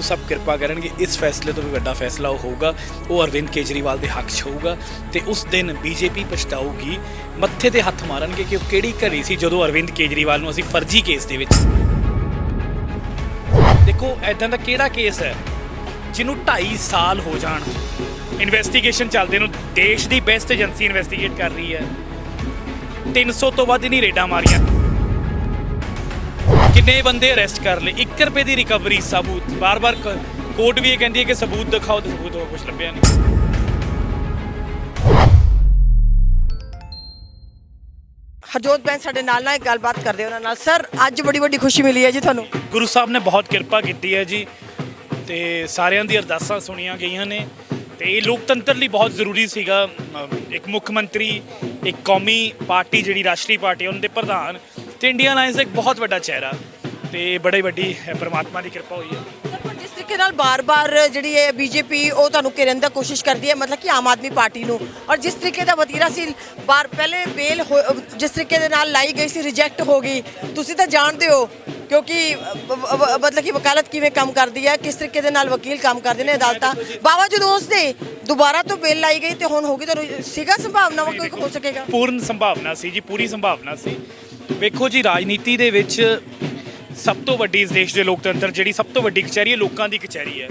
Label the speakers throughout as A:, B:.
A: ਗੁਰੂ ਸਾਹਿਬ ਕਿਰਪਾ ਕਰਨਗੇ। ਇਸ ਫੈਸਲੇ ਤੋਂ ਵੀ ਵੱਡਾ ਫੈਸਲਾ ਉਹ ਹੋਊਗਾ। ਉਹ ਅਰਵਿੰਦ ਕੇਜਰੀਵਾਲ ਦੇ ਹੱਕ 'ਚ ਹੋਊਗਾ ਤੇ ਉਸ ਦਿਨ ਬੀਜੇਪੀ ਪਛਤਾਊਗੀ। ਮੱਥੇ ਤੇ ਹੱਥ ਮਾਰਨਗੇ ਕਿ ਉਹ ਕਿਹੜੀ ਘੜੀ ਸੀ ਜਦੋਂ ਅਰਵਿੰਦ ਕੇਜਰੀਵਾਲ ਨੂੰ ਅਸੀਂ ਫਰਜ਼ੀ ਕੇਸ ਦੇ ਵਿੱਚ ਦੇਖੋ ਐਦਾਂ ਦਾ ਕਿਹੜਾ ਕੇਸ ਹੈ ਜਿਹਨੂੰ 2.5 ਸਾਲ ਹੋ ਜਾਣ? ਇਨਵੈਸਟੀਗੇਸ਼ਨ ਚੱਲਦੇ ਨੂੰ ਦੇਸ਼ ਦੀ ਬੈਸਟ ਏਜੰਸੀ ਇਨਵੈਸਟੀਗੇਟ ਕਰ ਰਹੀ ਹੈ। 300 ਤੋਂ ਵੱਧ ਨਹੀਂ ਰੇਡਾਂ ਮਾਰੀਆਂ। ਕਿੰਨੇ ਬੰਦੇ ਅਰੈਸਟ ਕਰ ਲਏ? 1 ਰੁਪਏ ਦੀ ਰਿਕਵਰੀ ਸਬੂਤ। ਬਾਰ-ਬਾਰ ਕੋਰਟ ਵੀ ਇਹ ਕਹਿੰਦੀ ਹੈ ਕਿ ਸਬੂਤ ਦਿਖਾਓ ਤੇ ਸਬੂਤ ਹੋ ਕੁਝ ਲੱਭਿਆ ਨਹੀਂ।
B: ਹਰਜੋਤ ਬੈਨ ਸਾਡੇ ਨਾਲ ਨਾਲ ਇੱਕ ਗੱਲਬਾਤ ਕਰਦੇ ਉਹਨਾਂ ਨਾਲ। ਸਰ ਅੱਜ ਬੜੀ ਵੱਡੀ ਖੁਸ਼ੀ ਮਿਲੀ ਹੈ ਜੀ ਤੁਹਾਨੂੰ।
A: ਗੁਰੂ ਸਾਹਿਬ ਨੇ ਬਹੁਤ ਕਿਰਪਾ ਕੀਤੀ ਹੈ ਜੀ ਤੇ ਸਾਰਿਆਂ ਦੀ ਅਰਦਾਸਾਂ ਸੁਣੀਆਂ ਗਈਆਂ ਨੇ ਤੇ ਇਹ ਲੋਕਤੰਤਰ ਲਈ ਬਹੁਤ ਜ਼ਰੂਰੀ ਸੀਗਾ। ਇੱਕ ਮੁੱਖ ਮੰਤਰੀ ਇੱਕ ਕੌਮੀ ਪਾਰਟੀ ਜਿਹੜੀ ਰਾਸ਼ਟਰੀ ਪਾਰਟੀ ਉਹਨਾਂ ਦੇ ਪ੍ਰਧਾਨ ਤੇ ਇੰਡੀਅਨ ਅਲਾਈਅੰਸ ਦਾ ਇੱਕ ਬਹੁਤ ਵੱਡਾ ਚਿਹਰਾ। ਤੇ ਬੜੀ ਵੱਡੀ ਪ੍ਰਮਾਤਮਾ ਦੀ ਕਿਰਪਾ ਹੋਈ ਹੈ।
B: ਜਿਸ ਤਰੀਕੇ ਨਾਲ ਬਾਰ-ਬਾਰ ਜਿਹੜੀ ਹੈ ਬੀਜੇਪੀ ਉਹ ਤੁਹਾਨੂੰ ਕਿਰਨ ਦਾ ਕੋਸ਼ਿਸ਼ ਕਰਦੀ ਹੈ ਮਤਲਬ ਕਿ ਆਮ ਆਦਮੀ ਪਾਰਟੀ ਨੂੰ। ਔਰ ਜਿਸ ਤਰੀਕੇ ਦਾ ਵਤੀਰਾ ਸੀ ਬਾਰ ਪਹਿਲੇ ਬੇਲ ਜਿਸ ਤਰੀਕੇ ਦੇ ਨਾਲ ਲਾਈ ਗਈ ਸੀ ਰਿਜੈਕਟ ਹੋ ਗਈ ਤੁਸੀਂ ਤਾਂ ਜਾਣਦੇ ਹੋ ਕਿਉਂਕਿ ਮਤਲਬ ਕਿ ਵਕਾਲਤ ਕਿਵੇਂ ਕੰਮ ਕਰਦੀ ਹੈ ਕਿਸ ਤਰੀਕੇ ਦੇ ਨਾਲ ਵਕੀਲ ਕੰਮ ਕਰਦੇ ਨੇ ਅਦਾਲਤਾਂ। ਬਾਵਜੂਦ ਉਸ ਦੇ ਦੁਬਾਰਾ ਤੋਂ ਬੇਲ ਲਾਈ ਗਈ ਤੇ ਹੁਣ ਹੋਗੀ ਤੁਹਾਨੂੰ ਸੀਗਾ ਸੰਭਾਵਨਾ ਵਾ ਕੋਈ ਹੋ ਸਕੇਗਾ?
A: ਪੂਰਨ ਸੰਭਾਵਨਾ ਸੀ ਜੀ ਪੂਰੀ ਸੰਭਾਵਨਾ ਸੀ। ਵੇਖੋ ਜੀ ਰਾਜਨੀਤੀ ਦੇ ਵਿੱਚ ਸਭ ਤੋਂ ਵੱਡੀ ਇਸ ਦੇਸ਼ ਦੇ ਲੋਕਤੰਤਰ ਜਿਹੜੀ ਸਭ ਤੋਂ ਵੱਡੀ ਕਚਹਿਰੀ ਹੈ, ਲੋਕਾਂ ਦੀ ਕਚਹਿਰੀ ਹੈ।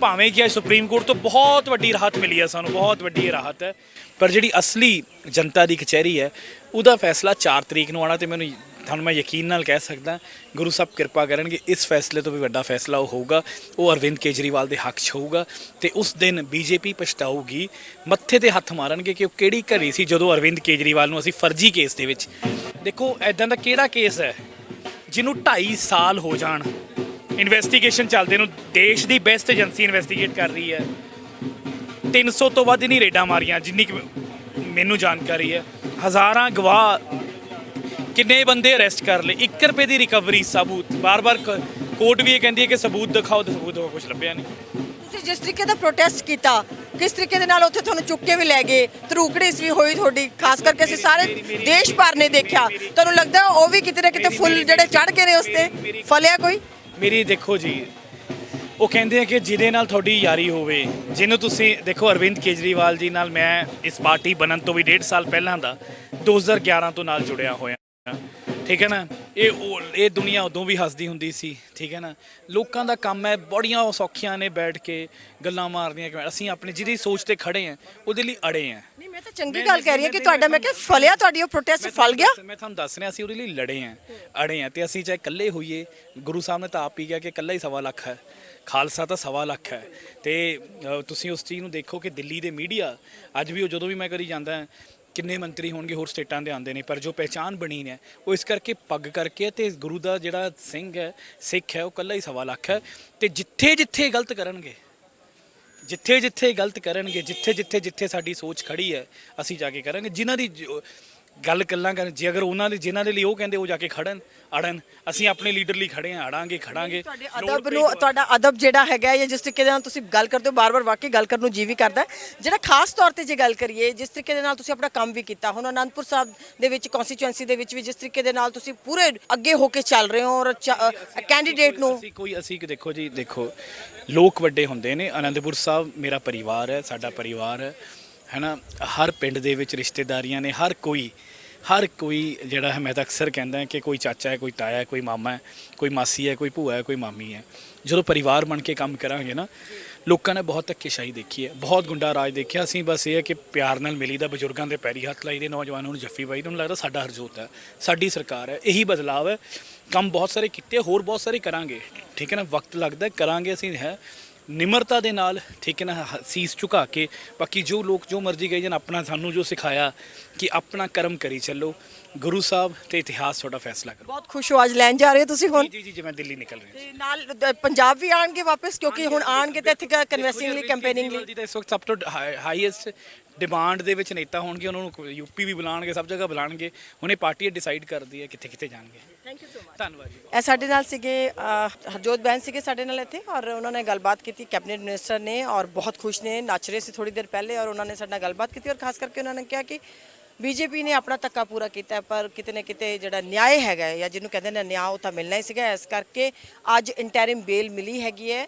A: ਭਾਵੇਂ ਕਿ ਅੱਜ ਸੁਪਰੀਮ ਕੋਰਟ ਤੋਂ ਬਹੁਤ ਵੱਡੀ ਰਾਹਤ ਮਿਲੀ ਹੈ ਸਾਨੂੰ, ਬਹੁਤ ਵੱਡੀ ਰਾਹਤ ਹੈ। ਪਰ ਜਿਹੜੀ ਅਸਲੀ ਜਨਤਾ ਦੀ ਕਚਹਿਰੀ ਹੈ, ਉਹਦਾ ਫੈਸਲਾ 4 ਤਰੀਕ ਨੂੰ ਆਉਣਾ ਤੇ ਮੈਨੂੰ ਤੁਹਾਨੂੰ ਮੈਂ ਯਕੀਨ ਨਾਲ ਕਹਿ ਸਕਦਾ, ਗੁਰੂ ਸਾਹਿਬ ਕਿਰਪਾ ਕਰਨਗੇ, ਇਸ ਫੈਸਲੇ ਤੋਂ ਵੀ ਵੱਡਾ ਫੈਸਲਾ ਉਹ ਹੋਊਗਾ, ਉਹ ਅਰਵਿੰਦ ਕੇਜਰੀਵਾਲ ਦੇ ਹੱਕ 'ਚ ਹੋਊਗਾ ਤੇ ਉਸ ਦਿਨ ਬੀਜੇਪੀ ਪਛਤਾਊਗੀ, ਮੱਥੇ ਤੇ ਹੱਥ ਮਾਰਨਗੇ ਕਿ ਉਹ ਕਿਹੜੀ ਘੜੀ ਸੀ ਜਦੋਂ ਅਰਵਿੰਦ ਕੇਜਰੀਵਾਲ ਨੂੰ ਅਸੀਂ ਫਰਜ਼ੀ ਕੇਸ ਦੇ ਵਿੱਚ ਦੇਖੋ ਐਦਾਂ ਦਾ ਕਿਹੜਾ ਕੇਸ ਹੈ? ਜਿਹਨੂੰ 2.5 ਸਾਲ ਹੋ ਜਾਣ। ਇਨਵੈਸਟੀਗੇਸ਼ਨ ਚੱਲਦੇ ਨੂੰ ਦੇਸ਼ ਦੀ ਬੈਸਟ ਏਜੰਸੀ ਇਨਵੈਸਟੀਗੇਟ ਕਰ ਰਹੀ ਹੈ। 300 ਤੋਂ ਵੱਧ ਨਹੀਂ ਰੇਡਾਂ ਮਾਰੀਆਂ, ਜਿੰਨੀ ਕੁ ਮੈਨੂੰ ਜਾਣਕਾਰੀ ਹੈ। ਹਜ਼ਾਰਾਂ ਗਵਾਹ ਕਿੰਨੇ ਬੰਦੇ ਅਰੈਸਟ ਕਰ ਲਏ। 1 ਰੁਪਏ ਦੀ ਰਿਕਵਰੀ ਸਬੂਤ। ਬਾਰ-ਬਾਰ ਕੋਰਟ ਵੀ ਇਹ ਕਹਿੰਦੀ ਹੈ ਕਿ ਸਬੂਤ ਦਿਖਾਓ ਸਬੂਤ ਹੋ ਕੁਝ ਲੱਭਿਆ ਨਹੀਂ।
B: ਤੁਸੀਂ ਜਿਸ ਤਰੀਕੇ ਦਾ ਪ੍ਰੋਟੈਸਟ ਕੀਤਾ ਕਿਸ ਤਰੀਕੇ ਦੇ ਨਾਲ ਉੱਥੇ ਤੁਹਾਨੂੰ ਚੁੱਕ ਕੇ ਵੀ ਲੈ ਗਏ? ਤਰੂਕੜੀਸ ਵੀ ਹੋਈ ਤੁਹਾਡੀ ਖਾਸ ਕਰਕੇ ਅਸੀਂ ਸਾਰੇ ਦੇਸ਼ ਭਰ ਨੇ ਦੇਖਿਆ। ਤੁਹਾਨੂੰ ਲੱਗਦਾ ਉਹ ਵੀ ਕਿਤੇ ਨਾ ਕਿਤੇ ਫੁੱਲ ਜਿਹੜੇ ਚੜ ਕੇ ਨੇ ਉਸ ਤੇ? ਫਲਿਆ ਕੋਈ?
A: ਮੇਰੀ ਦੇਖੋ ਜੀ ਉਹ ਕਹਿੰਦੇ ਆ ਕਿ ਜਿਹਦੇ ਨਾਲ ਤੁਹਾਡੀ ਯਾਰੀ ਹੋਵੇ ਜਿਹਨੂੰ ਤੁਸੀਂ ਦੇਖੋ ਅਰਵਿੰਦ ਕੇਜਰੀਵਾਲ ਜੀ ਨਾਲ ਮੈਂ ਇਸ ਪਾਰਟੀ ਬਣਨ ਤੋਂ ਵੀ ਡੇਢ ਸਾਲ ਪਹਿਲਾਂ ਦਾ 2011 ਤੋਂ ਨਾਲ ਜੁੜਿਆ ਹੋਇਆ। ਠੀਕ ਹੈ ਨਾ? ਇਹ ਉਹ- ਇਹ ਦੁਨੀਆ ਉਦੋਂ ਵੀ ਹੱਸਦੀ ਹੁੰਦੀ ਸੀ ਠੀਕ ਹੈ ਨਾ? ਲੋਕਾਂ ਦਾ ਕੰਮ ਹੈ ਬੜੀਆਂ ਸੌਖੀਆਂ ਨੇ ਬੈਠ ਕੇ ਗੱਲਾਂ ਮਾਰਦੀਆਂ ਕਿ ਅਸੀਂ ਆਪਣੇ ਜਿਹਦੀ ਸੋਚ ਤੇ ਖੜੇ ਆ ਉਹਦੇ ਲਈ ਅੜੇ ਆ
B: ਨਹੀਂ ਮੈਂ ਤਾਂ ਚੰਗੀ ਗੱਲ ਕਹਿ ਰਹੀ ਹਾਂ ਕਿ ਤੁਹਾਡਾ ਮੈਂ ਕਿਹਾ ਫਲਿਆ ਤੁਹਾਡੀ ਉਹ ਪ੍ਰੋਟੈਸਟ ਫਲ ਗਿਆ।
A: ਮੈਂ ਤੁਹਾਨੂੰ ਦੱਸ ਰਿਹਾ ਅਸੀਂ ਉਹਦੇ ਲਈ ਲੜੇ ਆਂ ਅੜੇ ਆਂ ਤੇ ਅਸੀਂ ਚਾਹੇ ਇਕੱਲੇ ਹੋਈਏ ਗੁਰੂ ਸਾਹਿਬ ਨੇ ਤਾਂ ਆਪ ਹੀ ਕਿਹਾ ਕਿ ਇਕੱਲਾ ਹੀ ਸਵਾ ਲੱਖ ਹੈ ਖਾਲਸਾ ਤਾਂ ਸਵਾ ਲੱਖ ਹੈ। ਤੇ ਤੁਸੀਂ ਉਸ ਚੀਜ਼ ਨੂੰ ਦੇਖੋ ਕਿ ਦਿੱਲੀ ਦੇ ਮੀਡੀਆ ਅੱਜ ਵੀ ਉਹ ਜਦੋਂ ਵੀ ਮੈਂ ਕਰੀ ਜਾਂਦਾ ਕਿੰਨੇ ਮੰਤਰੀ ਹੋਣਗੇ, ਹੋਰ ਸਟੇਟਾਂ ਦੇ ਆਉਂਦੇ ਨੇ, ਪਰ ਜੋ ਪਹਿਚਾਨ ਬਣੀ ਨੇ, ਉਹ ਇਸ ਕਰਕੇ ਪੱਗ ਕਰਕੇ ਤੇ ਗੁਰੂ ਦਾ ਜਿਹੜਾ ਸਿੰਘ ਹੈ, ਸਿੱਖ ਹੈ, ਉਹ ਇਕੱਲਾ ਹੀ ਸਵਾ ਲੱਖ ਹੈ ਤੇ ਜਿੱਥੇ ਜਿੱਥੇ ਗਲਤ ਕਰਨਗੇ, ਜਿੱਥੇ ਜਿੱਥੇ ਗਲਤ ਕਰਨਗੇ, ਜਿੱਥੇ ਜਿੱਥੇ ਜਿੱਥੇ ਸਾਡੀ ਸੋਚ ਖੜੀ ਹੈ, ਅਸੀਂ ਜਾ ਕੇ ਕਰਾਂਗੇ। ਜਿਨ੍ਹਾਂ ਦੀ ਜੋ- ਗੱਲ ਕੱਲਾਂ ਕਰ ਜੇ ਅਗਰ ਉਹਨਾਂ ਦੇ ਜਿਨ੍ਹਾਂ ਦੇ ਲਈ ਉਹ ਕਹਿੰਦੇ ਉਹ ਜਾ ਕੇ ਖੜਨ ਅੜਨ ਅਸੀਂ ਆਪਣੇ ਲੀਡਰ ਲਈ ਖੜੇ ਆਂ ਅੜਾਂਗੇ ਖੜਾਂਗੇ।
B: ਤੁਹਾਡੇ ਅਦਬ ਨੂੰ ਤੁਹਾਡਾ ਅਦਬ ਜਿਹੜਾ ਹੈਗਾ ਜਾਂ ਜਿਸ ਤਰੀਕੇ ਦੇ ਨਾਲ ਤੁਸੀਂ ਗੱਲ ਕਰਦੇ ਹੋ ਬਾਰ-ਬਾਰ ਵਾਕਈ ਗੱਲ ਕਰਨ ਨੂੰ ਜੀ ਵੀ ਕਰਦਾ। ਜਿਹੜਾ ਖਾਸ ਤੌਰ ਤੇ ਜੇ ਗੱਲ ਕਰੀਏ ਜਿਸ ਤਰੀਕੇ ਦੇ ਨਾਲ ਤੁਸੀਂ ਆਪਣਾ ਕੰਮ ਵੀ ਕੀਤਾ ਹੁਣ ਅਨੰਦਪੁਰ ਸਾਹਿਬ ਦੇ ਵਿੱਚ ਕਨਸਟੀਚੁਐਂਸੀ ਦੇ ਵਿੱਚ ਵੀ ਜਿਸ ਤਰੀਕੇ ਦੇ ਨਾਲ ਤੁਸੀਂ ਪੂਰੇ ਅੱਗੇ ਹੋ ਕੇ ਚੱਲ ਰਹੇ ਹੋ ਔਰ ਕੈਂਡੀਡੇਟ ਨੂੰ
A: ਅਸੀਂ ਕੋਈ ਅਸੀਂ ਕਿ ਦੇਖੋ ਜੀ ਦੇਖੋ ਲੋਕ ਵੱਡੇ ਹੁੰਦੇ ਨੇ। ਆਨੰਦਪੁਰ ਸਾਹਿਬ ਮੇਰਾ ਪਰਿਵਾਰ ਹੈ ਸਾਡਾ ਪਰਿਵਾਰ ਹੈ। ਹੈਨਾ, ਹਰ ਪਿੰਡ ਦੇ ਵਿੱਚ ਰਿਸ਼ਤੇਦਾਰੀਆਂ ਨੇ, ਹਰ ਕੋਈ ਹਰ ਕੋਈ ਜਿਹੜਾ ਹੈ, ਮੈਂ ਤਾਂ ਅਕਸਰ ਕਹਿੰਦਾ ਕਿ ਕੋਈ ਚਾਚਾ ਹੈ, ਕੋਈ ਤਾਇਆ ਹੈ, ਕੋਈ ਮਾਮਾ ਹੈ, ਕੋਈ ਮਾਸੀ ਹੈ, ਕੋਈ ਭੂਆ ਹੈ, ਕੋਈ ਮਾਮੀ ਹੈ। ਜਦੋਂ ਪਰਿਵਾਰ ਬਣ ਕੇ ਕੰਮ ਕਰਾਂਗੇ ਨਾ, ਲੋਕਾਂ ਨੇ ਬਹੁਤ ਧੱਕੇਸ਼ਾਹੀ ਦੇਖੀ ਹੈ, ਬਹੁਤ ਗੁੰਡਾ ਰਾਜ ਦੇਖਿਆ। ਅਸੀਂ ਬਸ ਇਹ ਹੈ ਕਿ ਪਿਆਰ ਨਾਲ ਮਿਲੀ ਦਾ ਬਜ਼ੁਰਗਾਂ ਦੇ ਪੈਰੀ ਹੱਥ ਲਾਈ ਦੇ, ਨੌਜਵਾਨਾਂ ਨੂੰ ਜੱਫੀ ਪਾਈ ਨੂੰ ਲੱਗਦਾ ਸਾਡਾ ਹਰਜੋਤ ਹੈ, ਸਾਡੀ ਸਰਕਾਰ ਹੈ, ਇਹੀ ਬਦਲਾਵ ਹੈ। ਕੰਮ ਬਹੁਤ ਸਾਰੇ ਕੀਤੇ, ਹੋਰ ਬਹੁਤ ਸਾਰੇ ਕਰਾਂਗੇ, ਠੀਕ ਹੈ ਨਾ, ਵਕਤ ਲੱਗਦਾ ਕਰਾਂਗੇ ਅਸੀਂ, ਹੈ। ਨਿਮਰਤਾ ਦੇ ਨਾਲ ਠੀਕ ਹੈ ਨਾ ਹ- ਸੀਸ ਝੁਕਾ ਕੇ ਬਾਕੀ ਜੋ ਲੋਕ ਜੋ ਮਰਜ਼ੀ ਕਹੀ ਜਾਣ ਆਪਣਾ ਸਾਨੂੰ ਜੋ ਸਿਖਾਇਆ ਕਿ ਆਪਣਾ ਕਰਮ ਕਰੀ ਚੱਲੋ। ਗੁਰੂ ਸਾਹਿਬ ਤੇ ਇਤਿਹਾਸ ਤੁਹਾਡਾ ਫੈਸਲਾ ਕਰੋ।
B: ਬਹੁਤ ਖੁਸ਼ ਹੋ ਅੱਜ ਲੈਣ ਜਾ ਰਹੇ ਹੋ ਤੁਸੀਂ ਹੁਣ?
A: ਜੀ ਜੀ ਜੀ ਮੈਂ ਦਿੱਲੀ ਨਿਕਲ ਰਿਹਾ।
B: ਤੇ ਨਾਲ ਦ- ਪੰਜਾਬ ਵੀ ਆਣਗੇ ਵਾਪਸ? ਕਿਉਂਕਿ ਹੁਣ ਆਣਗੇ ਤਾਂ ਇੱਥੇ ਕਨਵੈਸਿੰਗ ਲਈ ਕੈਂਪੇਨਿੰਗ ਲਈ।
A: ਦੀ ਤਾਂ ਇਸ ਵਕਤ ਸਭ ਤੋਂ ਹਾਈਐਸਟ ਡਿਮਾਂਡ ਦੇ ਵਿੱਚ ਨੇਤਾ ਹੋਣਗੇ ਉਹਨਾਂ ਨੂੰ ਯੂਪੀ ਵੀ ਬੁਲਾਣਗੇ ਸਭ ਜਗ੍ਹਾ ਬੁਲਾਣਗੇ ਹੁਣ ਇਹ ਪਾਰਟੀ ਡਿਸਾਈਡ ਕਰਦੀ ਹੈ ਕਿੱਥੇ ਕਿੱਥੇ ਜਾਣਗੇ।
B: ਥੈਂਕ ਯੂ ਸੋ ਮਚ
A: ਧੰਨਵਾਦ ਜੀ
B: ਇਹ ਸਾਡੇ ਨਾਲ ਸੀਗੇ ਹਰਜੋਤ ਬੈਨ ਸੀਗੇ ਸਾਡੇ ਨਾਲ ਇੱਥੇ ਔਰ ਉਹਨਾਂ ਨੇ ਗੱਲਬਾਤ ਕੀਤੀ ਕੈਬਨਿਟ ਮਿਨਿਸਟਰ ਨੇ ਔਰ ਬਹੁਤ ਖੁਸ਼ ਨੇ ਨੱਚ ਰਹੇ ਸੀ ਥੋੜੀ ਦੇਰ ਪਹਿਲੇ ਔਰ ਉਹਨਾਂ ਨੇ ਸਾਡੇ ਨਾਲ ਗੱਲਬਾਤ ਕੀਤੀ ਔਰ ਖਾਸ ਕਰਕੇ ਉਹਨਾਂ ਨੇ ਕਿਹਾ ਕਿ ਬੀਜੇਪੀ ਨੇ ਆਪਣਾ ਧੱਕਾ ਪੂਰਾ ਕੀਤਾ ਹੈ, ਪਰ ਕਿਤੇ ਨਾ ਕਿਤੇ ਜਿਹੜਾ ਨਿਆਂ ਹੈਗਾ ਜਾਂ ਜਿਹਨੂੰ ਕਹਿੰਦੇ ਨੇ ਨਿਆਂ ਉਹ ਤਾਂ ਮਿਲਣਾ ਹੀ ਸੀਗਾ ਇਸ ਕਰਕੇ ਅੱਜ ਇੰਟਰਿਮ ਬੇਲ ਮਿਲੀ ਹੈਗੀ ਹੈ।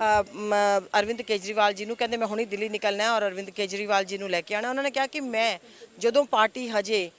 B: ਅਰਵਿੰਦ ਕੇਜਰੀਵਾਲ ਜੀ ਨੂੰ ਕਹਿੰਦੇ ਮੈਂ ਹੁਣੇ ਦਿੱਲੀ ਨਿਕਲਣਾ ਹੈ ਔਰ ਅਰਵਿੰਦ ਕੇਜਰੀਵਾਲ ਜੀ ਨੂੰ ਲੈ ਕੇ ਆਣਾ ਉਹਨਾਂ ਨੇ ਕਿਹਾ ਕਿ ਮੈਂ ਜਦੋਂ ਪਾਰਟੀ ਹਜੇ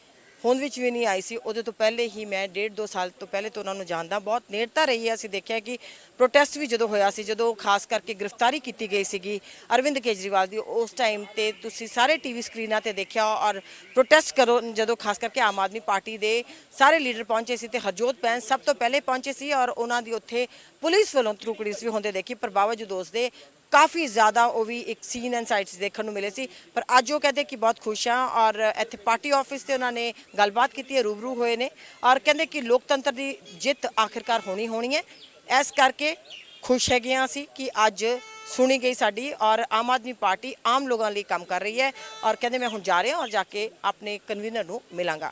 B: ਹੋਂਦ ਵਿੱਚ ਵੀ ਨਹੀਂ ਆਈ ਸੀ। ਉਹਦੇ ਤੋਂ ਪਹਿਲੇ ਹੀ ਮੈਂ ਡੇਢ ਦੋ ਸਾਲ ਤੋਂ ਪਹਿਲੇ ਤੋਂ ਉਹਨਾਂ ਨੂੰ ਜਾਣਦਾ। ਬਹੁਤ ਨੇੜਤਾ ਰਹੀ ਹੈ। ਅਸੀਂ ਦੇਖਿਆ ਕਿ ਪ੍ਰੋਟੈਸਟ ਵੀ ਜਦੋਂ ਹੋਇਆ ਸੀ, ਜਦੋਂ ਖਾਸ ਕਰਕੇ ਗ੍ਰਿਫਤਾਰੀ ਕੀਤੀ ਗਈ ਸੀਗੀ ਅਰਵਿੰਦ ਕੇਜਰੀਵਾਲ ਦੀ, ਉਸ ਟਾਈਮ ਤੇ ਤੁਸੀਂ ਸਾਰੇ ਟੀਵੀ ਸਕਰੀਨਾਂ ਤੇ ਦੇਖਿਆ ਔਰ ਪ੍ਰੋਟੈਸਟ ਕਰੋ, ਜਦੋਂ ਖਾਸ ਕਰਕੇ ਆਮ ਆਦਮੀ ਪਾਰਟੀ ਦੇ ਸਾਰੇ ਲੀਡਰ ਪਹੁੰਚੇ ਸੀ ਤੇ ਹਰਜੋਤ ਬੈਂਸ ਸਭ ਤੋਂ ਪਹਿਲੇ ਪਹੁੰਚੇ ਸੀ ਔਰ ਉਹਨਾਂ ਦੀ ਉੱਥੇ ਪੁਲਿਸ ਵੱਲੋਂ ਤਰੁਕੜੀਸ ਵੀ ਹੁੰਦੇ ਦੇਖੀ। ਪਰ ਬਾਵਜੂਦ ਜਦੋਸ ਦੇ ਕਾਫੀ ਜ਼ਿਆਦਾ ਉਹ ਵੀ ਇੱਕ ਸੀਨ ਐਂਡ ਸਾਈਟਸ ਦੇਖਣ ਨੂੰ ਮਿਲੇ ਸੀ। ਪਰ ਅੱਜ ਉਹ ਕਹਿੰਦੇ ਕਿ ਬਹੁਤ ਖੁਸ਼ ਹਾਂ ਔਰ ਇੱਥੇ ਪਾਰਟੀ ਆਫਿਸ ਤੇ ਉਹਨਾਂ ਨੇ ਗੱਲਬਾਤ ਕੀਤੀ ਹੈ, ਰੂਬਰੂ ਹੋਏ ਨੇ ਔਰ ਕਹਿੰਦੇ ਕਿ ਲੋਕਤੰਤਰ ਦੀ ਜਿੱਤ ਆਖਿਰਕਾਰ ਹੋਣੀ ਹੋਣੀ ਹੈ। ਇਸ ਕਰਕੇ ਖੁਸ਼ ਹੈਗੇ ਹਾਂ ਅਸੀਂ ਕਿ ਅੱਜ ਸੁਣੀ ਗਈ ਸਾਡੀ ਔਰ ਆਮ ਆਦਮੀ ਪਾਰਟੀ ਆਮ ਲੋਕਾਂ ਲਈ ਕੰਮ ਕਰ ਰਹੀ ਹੈ। ਔਰ ਕਹਿੰਦੇ ਮੈਂ ਹੁਣ ਜਾ ਰਿਹਾ ਔਰ ਜਾ ਕੇ ਆਪਣੇ ਕਨਵੀਨਰ ਨੂੰ ਮਿਲਾਂਗਾ।